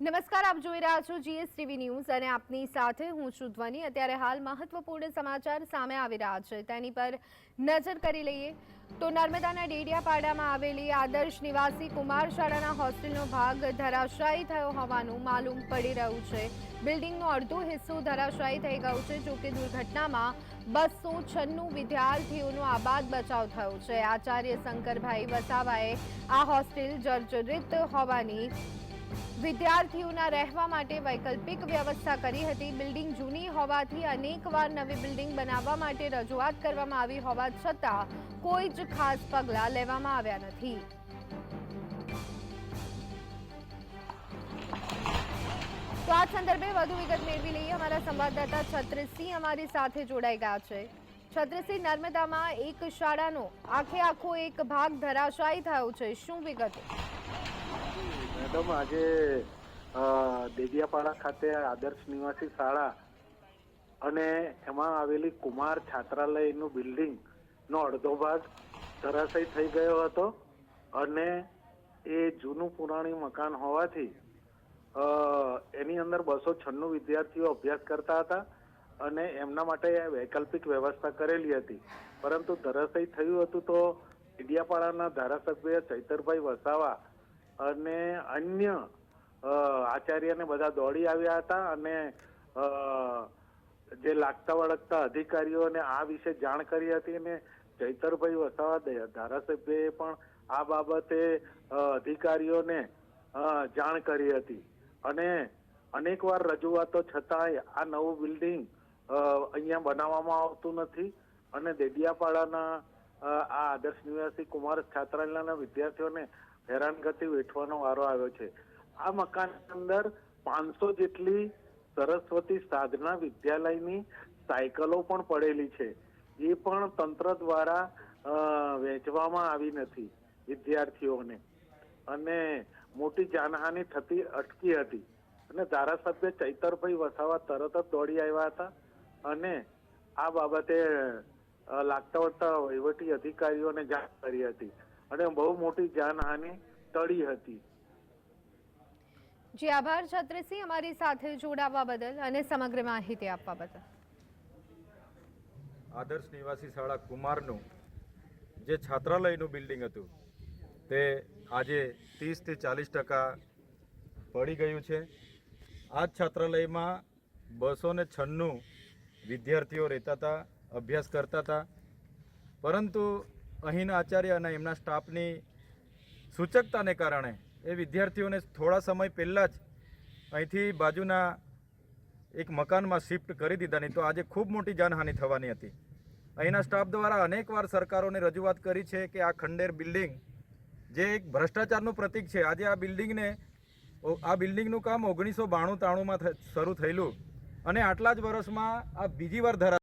નમસ્કાર, આપ જોઈ રહ્યા છો જીએસ ટીવી ન્યૂઝ અને આપની સાથે હું છું ધ્વની. અત્યારે હાલ મહત્વપૂર્ણ સમાચાર સામે આવી રહ્યા છે. તેની પર નજર કરી લઈએ તો નર્મદાના ડેડિયાપાડામાં આવેલી આદર્શ નિવાસી કુમાર શાળાના હોસ્ટેલનો ભાગ ધરાશાયી થયો હોવાનું માલુમ પડી રહ્યું છે. બિલ્ડિંગનો અડધો હિસ્સો ધરાશાયી થઈ ગયો છે જોકે દુર્ઘટનામાં બસો છન્નું વિદ્યાર્થીઓનો આબાદ બચાવ થયો છે. આચાર્ય શંકરભાઈ વસાવાએ આ હોસ્ટેલ જર્જરિત હોવાની વિદ્યાર્થીઓના રહેવા માટે વૈકલ્પિક વ્યવસ્થા કરી હતી. બિલ્ડિંગ જૂની હોવાથી અનેકવાર નવી બિલ્ડિંગ બનાવવા માટે રજૂઆત કરવામાં આવી હોવા છતાં કોઈ જ ખાસ પગલાં લેવામાં આવ્યા નથી. તો આ સંદર્ભે વધુ વિગત મેળવી લઈએ. અમારા સંવાદદાતા છત્રીસિંહ અમારી સાથે જોડાઈ ગયા છે. છત્રીસિંહ, નર્મદામાં એક શાળાનો આખે આખો એક ભાગ ધરાશાયી થયો છે. શું વિગતો? મેડમ, આજે દેડિયાપાડા ખાતે આદર્શ નિવાસી શાળા અને એમાં આવેલી કુમાર છાત્રાલયનું બિલ્ડિંગ નો અડધો ભાગ ધરાશય થઈ ગયો હતો અને એ જૂનું પુરાણી મકાન હોવાથી એની અંદર બસો છન્નું વિદ્યાર્થીઓ અભ્યાસ કરતા હતા અને એમના માટે વૈકલ્પિક વ્યવસ્થા કરેલી હતી. પરંતુ ધરાશય થયું હતું તો ડીડિયાપાડાના ધારાસભ્ય ચૈતરભાઈ વસાવા અને અન્ય આચાર્યને બધા દોડી આવ્યા હતા અને જે લાગતા વળગતા અધિકારીઓને આ વિશે જાણ કરી હતી અને ચૈતરભાઈ વસાવા, ધારાસભ્યએ પણ આ બાબતે અધિકારીઓને જાણ કરી હતી. અને અનેકવાર રજૂઆતો છતાંય આ નવું બિલ્ડિંગ અહીંયા બનાવવામાં આવતું નથી અને દેડિયાપાડાના આ આદર્શ નિવાસી કુમાર છાત્રાલયના વિદ્યાર્થીઓને હેરાનગતિ વેઠવાનો વારો આવ્યો છે. આ મકાન અંદર પાંચસો જેટલી સરસ્વતી સાધના વિદ્યાલયની સાયકલો પણ પડેલી છે. એ પણ તંત્ર દ્વારા વેચવામાં આવી નથી વિદ્યાર્થીઓને. અને મોટી જાનહાનિ થતી અટકી હતી. અને ધારાસભ્ય ચૈતરભાઈ વસાવા તરત જ દોડી આવ્યા હતા. અને આ બાબતે લાગતા વળતા વહીવટી અધિકારીઓને જાણ કરી હતી. અને બહુ મોટી જાનહાનિ ટળી હતી. જી આભાર છત્રસિંહ. અમારી સાથે જોડાવા બદલ અને સમગ્ર માહિતી આપવા બદલ. આદર્શ નિવાસી શાળા કુમારનું જે છાત્રાલયનું બિલ્ડિંગ હતું તે આજે ત્રીસથી ચાલીસ ટકા પડી ગયું છે. આ જ છાત્રાલયમાં બસો ને છન્નું વિદ્યાર્થીઓ રહેતા હતા અભ્યાસ કરતા હતા. પરંતુ અહીંના આચાર્ય અને એમના સ્ટાફની સૂચકતાને કારણે એ વિદ્યાર્થીઓને થોડા સમય પહેલાં જ અહીંથી બાજુના એક મકાનમાં શિફ્ટ કરી દીધાની તો આજે ખૂબ મોટી જાનહાનિ થવાની હતી. અહીંના સ્ટાફ દ્વારા અનેકવાર સરકારોને રજૂઆત કરી છે કે આ ખંડેર બિલ્ડિંગ જે એક ભ્રષ્ટાચારનું પ્રતીક છે, આજે આ બિલ્ડિંગને આ બિલ્ડિંગનું કામ ઓગણીસો બાણું ત્રાણુંમાં શરૂ થયેલું અને આટલા જ વર્ષમાં આ બીજી વાર ધરા